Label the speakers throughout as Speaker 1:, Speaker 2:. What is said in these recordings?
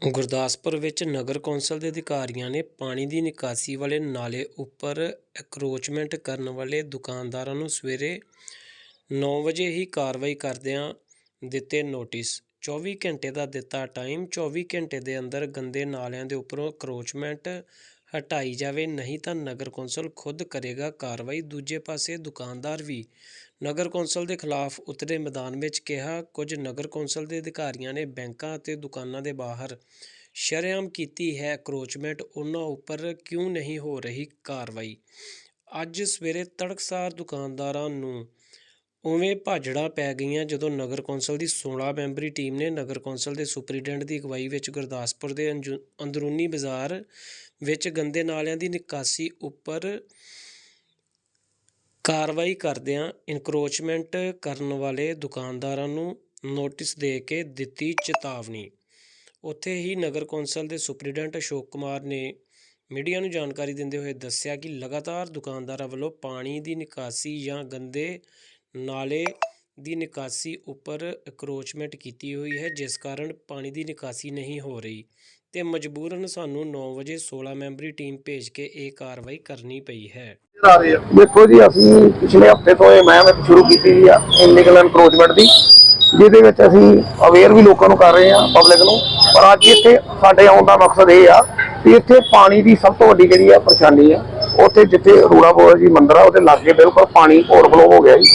Speaker 1: ਗੁਰਦਾਸਪੁਰ ਵਿੱਚ ਨਗਰ ਕੌਂਸਲ ਦੇ ਅਧਿਕਾਰੀਆਂ ਨੇ ਪਾਣੀ ਦੀ ਨਿਕਾਸੀ ਵਾਲੇ ਨਾਲੇ ਉੱਪਰ ਐਕਰੋਚਮੈਂਟ ਕਰਨ ਵਾਲੇ ਦੁਕਾਨਦਾਰਾਂ ਨੂੰ ਸਵੇਰੇ ਨੌ ਵਜੇ ਹੀ ਕਾਰਵਾਈ ਕਰਦਿਆਂ ਦਿੱਤੇ ਨੋਟਿਸ ਚੌਵੀ ਘੰਟੇ ਦਾ ਦਿੱਤਾ ਟਾਈਮ ਚੌਵੀ ਘੰਟੇ ਦੇ ਅੰਦਰ ਗੰਦੇ ਨਾਲਿਆਂ ਦੇ ਉੱਪਰੋਂ ਐਕਰੋਚਮੈਂਟ ਹਟਾਈ ਜਾਵੇ, ਨਹੀਂ ਤਾਂ ਨਗਰ ਕੌਂਸਲ ਖੁਦ ਕਰੇਗਾ ਕਾਰਵਾਈ। ਦੂਜੇ ਪਾਸੇ ਦੁਕਾਨਦਾਰ ਵੀ ਨਗਰ ਕੌਂਸਲ ਦੇ ਖਿਲਾਫ ਉਤਰੇ ਮੈਦਾਨ ਵਿੱਚ ਕਿਹਾ, ਕੁਝ ਨਗਰ ਕੌਂਸਲ ਦੇ ਅਧਿਕਾਰੀਆਂ ਨੇ ਬੈਂਕਾਂ ਅਤੇ ਦੁਕਾਨਾਂ ਦੇ ਬਾਹਰ ਸ਼ਰੇਆਮ ਕੀਤੀ ਹੈ ਐਕਰੋਚਮੈਂਟ ਉਹਨਾਂ ਉੱਪਰ ਕਿਉਂ ਨਹੀਂ ਹੋ ਰਹੀ ਕਾਰਵਾਈ? ਅੱਜ ਸਵੇਰੇ ਤੜਕਸਾਰ ਦੁਕਾਨਦਾਰਾਂ ਨੂੰ ਉਵੇਂ ਭਾਜੜਾਂ ਪੈ ਗਈਆਂ ਜਦੋਂ ਨਗਰ ਕੌਂਸਲ ਦੀ 16 ਮੈਂਬਰੀ ਟੀਮ ਨੇ ਨਗਰ ਕੌਂਸਲ ਦੇ ਸੁਪਰੀਡੈਂਟ ਦੀ ਅਗਵਾਈ ਵਿੱਚ ਗੁਰਦਾਸਪੁਰ ਦੇ ਅੰਜੂ- ਅੰਦਰੂਨੀ ਬਾਜ਼ਾਰ ਵਿੱਚ ਗੰਦੇ ਨਾਲਿਆਂ ਦੀ ਨਿਕਾਸੀ ਉੱਪਰ ਕਾਰਵਾਈ ਕਰਦਿਆਂ ਇਨਕਰੋਚਮੈਂਟ ਕਰਨ ਵਾਲੇ ਦੁਕਾਨਦਾਰਾਂ ਨੂੰ ਨੋਟਿਸ ਦੇ ਕੇ ਦਿੱਤੀ ਚੇਤਾਵਨੀ। ਉੱਥੇ ਹੀ ਨਗਰ ਕੌਂਸਲ ਦੇ ਸੁਪਰੀਡੈਂਟ ਅਸ਼ੋਕ ਕੁਮਾਰ ਨੇ ਮੀਡੀਆ ਨੂੰ ਜਾਣਕਾਰੀ ਦਿੰਦੇ ਹੋਏ ਦੱਸਿਆ ਕਿ ਲਗਾਤਾਰ ਦੁਕਾਨਦਾਰਾਂ ਵੱਲੋਂ ਪਾਣੀ ਦੀ ਨਿਕਾਸੀ ਜਾਂ ਗੰਦੇ ਨਾਲੇ ਦੀ ਨਿਕਾਸੀ ਉੱਪਰ ਐਕਰੋਚਮੈਂਟ ਕੀਤੀ ਹੋਈ ਹੈ, ਜਿਸ ਕਾਰਨ ਪਾਣੀ ਦੀ ਨਿਕਾਸੀ ਨਹੀਂ ਹੋ ਰਹੀ। ਤੇ ਮਜਬੂਰਨ ਸਾਨੂੰ 9 ਵਜੇ 16 ਮੈਂਬਰੀ ਟੀਮ ਭੇਜ ਕੇ ਇਹ ਕਾਰਵਾਈ ਕਰਨੀ ਪਈ ਹੈ।
Speaker 2: ਆ ਰਹੇ ਆ
Speaker 3: ਦੇਖੋ ਜੀ, ਅਸੀਂ ਪਿਛਲੇ ਹਫ਼ਤੇ ਤੋਂ ਇਹ ਮੁਹਿੰਮ ਸ਼ੁਰੂ ਕੀਤੀ ਸੀ ਆ ਇਲੀਗਲ ਐਨਕਰੋਚਮੈਂਟ ਦੀ, ਜਿਹਦੇ ਵਿੱਚ ਅਸੀਂ ਅਵੇਅਰ ਵੀ ਲੋਕਾਂ ਨੂੰ ਕਰ ਰਹੇ ਆ ਪਬਲਿਕ ਨੂੰ। ਪਰ ਅੱਜ ਇੱਥੇ ਸਾਡੇ ਆਉਣ ਦਾ ਮਕਸਦ ਇਹ ਆ ਕਿ ਇੱਥੇ ਪਾਣੀ ਦੀ ਸਭ ਤੋਂ ਵੱਡੀ ਜਿਹੜੀ ਆ ਪਰੇਸ਼ਾਨੀ ਆ ਉੱਥੇ ਜਿੱਥੇ ਰੂੜਾ ਬੋਲ ਜੀ ਮੰਦਿਰ ਆ ਉਹਦੇ ਲਾਗੇ ਬਿਲਕੁਲ ਪਾਣੀ ਓਵਰਫਲੋ ਹੋ ਗਿਆ ਜੀ।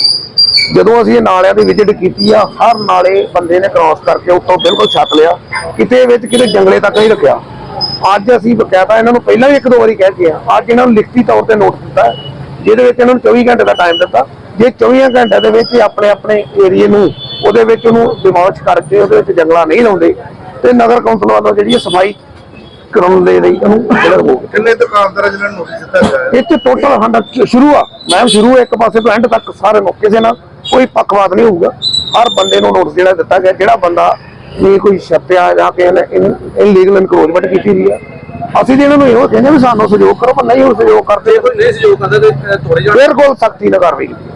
Speaker 3: ਜਦੋਂ ਅਸੀਂ ਇਹ ਨਾਲਿਆਂ ਦੀ ਵਿਜ਼ਿਟ ਕੀਤੀ ਆ, ਹਰ ਨਾਲੇ ਬੰਦੇ ਨੇ ਕ੍ਰਾਸ ਕਰਕੇ ਉੱਤੋਂ ਬਿਲਕੁਲ ਛੱਤ ਲਿਆ, ਕਿਤੇ ਵਿੱਚ ਕਿਤੇ ਜੰਗਲੇ ਤੱਕ ਨਹੀਂ ਰੱਖਿਆ। ਅੱਜ ਅਸੀਂ ਬਕਾਇਦਾ ਇਹਨਾਂ ਨੂੰ ਪਹਿਲਾਂ ਵੀ ਇੱਕ ਦੋ ਵਾਰੀ ਕਹਿ ਕੇ ਆ, ਅੱਜ ਇਹਨਾਂ ਨੂੰ ਲਿਖਤੀ ਤੌਰ ਤੇ ਨੋਟ ਦਿੱਤਾ, ਜਿਹਦੇ ਵਿੱਚ ਇਹਨਾਂ ਨੂੰ 24 ਘੰਟੇ ਦਾ ਟਾਈਮ ਦਿੱਤਾ। ਜੇ 24 ਘੰਟੇ ਦੇ ਵਿੱਚ ਆਪਣੇ ਆਪਣੇ ਏਰੀਏ ਨੂੰ, ਉਹਦੇ ਵਿੱਚ ਉਹਨੂੰ ਡਿਮੋਲਿਸ਼ ਕਰਕੇ ਉਹਦੇ ਵਿੱਚ ਜੰਗਲਾ ਨਹੀਂ ਲਾਉਂਦੇ, ਤੇ ਨਗਰ ਕੌਂਸਲ ਵੱਲੋਂ ਜਿਹੜੀ ਇਹ ਸਫ਼ਾਈ ਕਰਾਉਣ ਦੇ ਲਈ ਉਹਨੂੰ ਜਿਹੜਾ ਹੋ
Speaker 2: ਕਿੰਨੇ ਦੁਕਾਨਦਾਰਾਂ ਜਿਹਨਾਂ ਨੂੰ ਨੋਟਿਸ ਦਿੱਤਾ ਗਿਆ ਹੈ?
Speaker 3: ਇੱਥੇ ਟੋਟਲ ਸਾਡਾ ਚ- ਸ਼ੁਰੂ ਆ। ਮੈਮ ਸ਼ੁਰੂ ਇੱਕ ਪਾਸੇ ਤੋਂ ਐਂਡ ਤੱਕ ਸਾਰੇ ਨੂੰ ਕਿਸੇ ਨਾਲ ਕੋਈ ਪੱਖਪਾਤ ਨਹੀਂ ਹੋਊਗਾ। ਹਰ ਬੰਦੇ ਨੂੰ ਨੋਟਿਸ ਜਿਹੜਾ ਦਿੱਤਾ ਗਿਆ ਜਿਹੜਾ ਬੰਦਾ ਨਹੀਂ ਕੋਈ ਛੱਤਿਆ ਜਾਂ ਕਿਸੇ ਨੇ ਇਨਲੀਗਲ ਇਨਕਰੋਚਮੈਂਟ ਕੀਤੀ ਹੋਈ ਆ। ਅਸੀਂ ਤੇ ਇਹਨਾਂ ਨੂੰ ਇਹੋ ਕਹਿੰਦੇ ਵੀ ਸਾਨੂੰ ਸਹਿਯੋਗ ਕਰੋ ਪਰ ਨਹੀਂ ਉਹ ਸਹਿਯੋਗ ਕਰਦੇ।
Speaker 2: ਕੋਈ ਨਹੀਂ ਸਹਿਯੋਗ ਕਰਦਾ ਤੇ ਥੋੜੇ ਜਿਹਾ
Speaker 3: ਫਿਰ ਕੋਲ ਸਖਤੀ ਨਾਲ ਕਾਰਵਾਈ ਕੀਤੀ।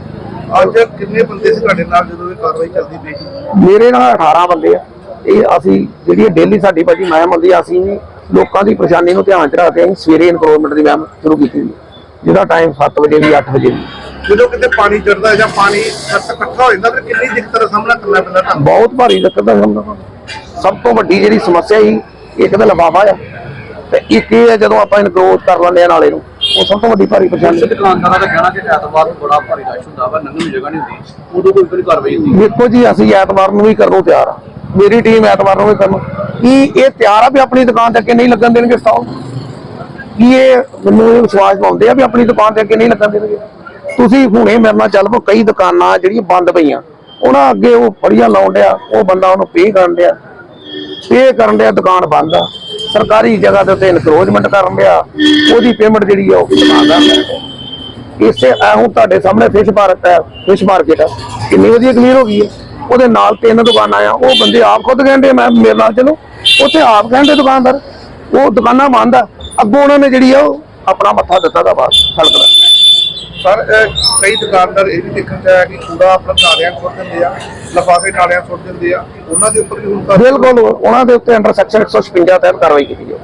Speaker 2: ਅੱਜ ਕਿੰਨੇ ਬੰਦੇ ਸੀ ਤੁਹਾਡੇ ਨਾਲ ਜਦੋਂ ਇਹ ਕਾਰਵਾਈ ਚੱਲਦੀ ਪਈ ਸੀ?
Speaker 3: ਮੇਰੇ ਨਾਲ 18 ਬੰਦੇ ਆ। ਇਹ ਅਸੀਂ ਜਿਹੜੀ ਡੇਲੀ ਸਾਡੀ ਭਾਜੀ ਮਹਿਮ ਹੁੰਦੀ ਆ ਅਸੀਂ ਲੋਕਾਂ ਦੀ ਪਰੇਸ਼ਾਨੀ ਨੂੰ ਧਿਆਨ ਚ ਰੱਖ ਕੇ ਅਸੀਂ ਸਵੇਰੇ ਇਨਕਰੋਚਮੈਂਟ ਦੀ ਮਹਿਮ ਸ਼ੁਰੂ ਕੀਤੀ ਸੀ। ਜਿਹਦਾ ਟਾਈਮ 7 ਵਜੇ ਦੀ 8 ਵਜੇ ਦੀ।
Speaker 2: ਜਦੋਂ ਕਿਤੇ ਪਾਣੀ ਚੜਦਾ ਜਾਂ ਪਾਣੀ ਸੱਤ ਇਕੱਠਾ ਹੋ ਜਾਂਦਾ ਫਿਰ ਕਿੰਨੀ ਦਿੱਕਤ ਦਾ ਸਾਹਮਣਾ ਕਰਨਾ ਪੈਂਦਾ ਤੁਹਾਨੂੰ?
Speaker 3: ਬਹੁਤ ਭਾਰੀ ਦਿੱਕਤ ਦਾ ਸਾਹਮਣਾ ਕਰਨਾ। ਸਭ ਤੋਂ ਵੱਡੀ ਜਿਹੜੀ ਸਮੱਸਿਆ ਹੀ ਇੱਕ ਤਾਂ ਲਫਾਫਾ ਆ ਤੇ ਇੱਕ ਇਹ ਹੈ ਜਦੋਂ ਆਪਾਂ ਇਨਕਰੋਚ ਕਰ ਲੈਂਦੇ ਆ ਨਾਲੇ ਨੂੰ ਉਹ ਸਭ ਤੋਂ ਵੱਡੀ ਭਾਰੀ ਪਰੇਸ਼ਾਨੀ। ਹੈ।
Speaker 4: ਦੁਕਾਨਦਾਰਾਂ ਦਾ ਕਹਿਣਾ ਕਿ ਐਤਵਾਰ ਨੂੰ ਬੜਾ ਭਾਰੀ ਰਸ਼ ਹੁੰਦਾ ਵਾ ਲੰਘਣ ਜਗ੍ਹਾ ਨਹੀਂ ਹੁੰਦੀ ਉਦੋਂ ਕੋਈ ਕੋਈ ਕਾਰਵਾਈ ਹੁੰਦੀ।
Speaker 3: ਦੇਖੋ ਜੀ ਅਸੀਂ ਐਤਵਾਰ ਨੂੰ ਵੀ ਕਰਨ ਨੂੰ ਤਿਆਰ ਆ। ਮੇਰੀ ਟੀਮ ਐਤਵਾਰ ਨੂੰ ਵੀ ਕਰਨ ਕੀ ਇਹ ਤਿਆਰ ਆ ਵੀ ਆਪਣੀ ਦੁਕਾਨ ਤੇ ਅੱਗੇ ਨਹੀਂ ਲੱਗਣ ਦੇਣਗੇ ਸਟਾਲ ਕੀ ਇਹ ਮੈਨੂੰ ਇਹ ਵਿਸ਼ਵਾਸ ਪਾਉਂਦੇ ਆ ਵੀ ਆਪਣੀ ਦੁਕਾਨ ਤੇ ਅੱਗੇ ਨਹੀਂ ਲੱਗਣ ਦੇਣਗੇ? ਤੁਸੀਂ ਹੁਣੇ ਮੇਰੇ ਨਾਲ ਚੱਲ ਪਓ, ਕਈ ਦੁਕਾਨਾਂ ਜਿਹੜੀਆਂ ਬੰਦ ਪਈਆਂ, ਉਹਨਾਂ ਅੱਗੇ ਉਹ ਫੜੀਆਂ ਲਾਉਣ ਡਿਆ, ਉਹ ਬੰਦਾ ਉਹਨੂੰ ਪੇ ਕਰਨ ਡਿਆ। ਪੇ ਕਰਨ ਡਿਆ, ਦੁਕਾਨ ਬੰਦ ਆ। ਸਰਕਾਰੀ ਜਗ੍ਹਾ ਦੇ ਉੱਤੇ ਇਨਕਰੋਚਮੈਂਟ ਕਰਨ ਡਿਆ। ਉਹਦੀ ਪੇਮੈਂਟ ਜਿਹੜੀ ਆ, ਉਹ ਦੁਕਾਨਦਾਰ ਲੈ ਇਸੇ ਐ ਤੁਹਾਡੇ ਸਾਹਮਣੇ ਫਿਸ਼ ਮਾਰਕੀਟ ਹੈ ਫਿਸ਼ ਮਾਰਕੀਟ ਹੈ ਕਿੰਨੀ ਵਧੀਆ ਕਲੀਅਰ ਹੋ ਗਈ ਹੈ ਉਹਦੇ ਨਾਲ ਤਿੰਨ ਦੁਕਾਨਾਂ ਆ ਉਹ ਬੰਦੇ ਆਪ ਖੁਦ ਕਹਿੰਦੇ ਮੈਂ ਮੇਰੇ ਨਾਲ ਚਲੋ। ਉੱਥੇ ਆਪ ਕਹਿੰਦੇ ਦੁਕਾਨਦਾਰ ਉਹ ਦੁਕਾਨਾਂ ਬੰਦ ਆ ਅੱਗੋਂ ਉਹਨਾਂ ਨੇ ਜਿਹੜੀ ਆ ਉਹ ਆਪਣਾ ਮੱਥਾ ਦਿੱਤਾ ਦਾ ਬਾਅਦ ਸੜਕ ਦਾ।
Speaker 2: ਸਰ ਕਈ ਦੁਕਾਨਦਾਰ ਇਹ ਵੀ ਦੇਖਣ ਚ ਆਇਆ ਕਿ ਕੂੜਾ ਆਪਣਾ ਨਾਲਿਆਂ ਸੁੱਟ ਦਿੰਦੇ ਆ ਲਫਾਫੇ ਨਾਲਿਆਂ ਸੁੱਟ ਦਿੰਦੇ ਆ ਉਹਨਾਂ ਦੇ ਉੱਪਰ ਵੀ ਹੁਣ
Speaker 3: ਬਿਲਕੁਲ ਉਹਨਾਂ ਦੇ ਉੱਤੇ ਅੰਡਰ ਸੈਕਸ਼ਨ 156 ਤਹਿਤ ਕਾਰਵਾਈ ਕੀਤੀ ਜਾਊ।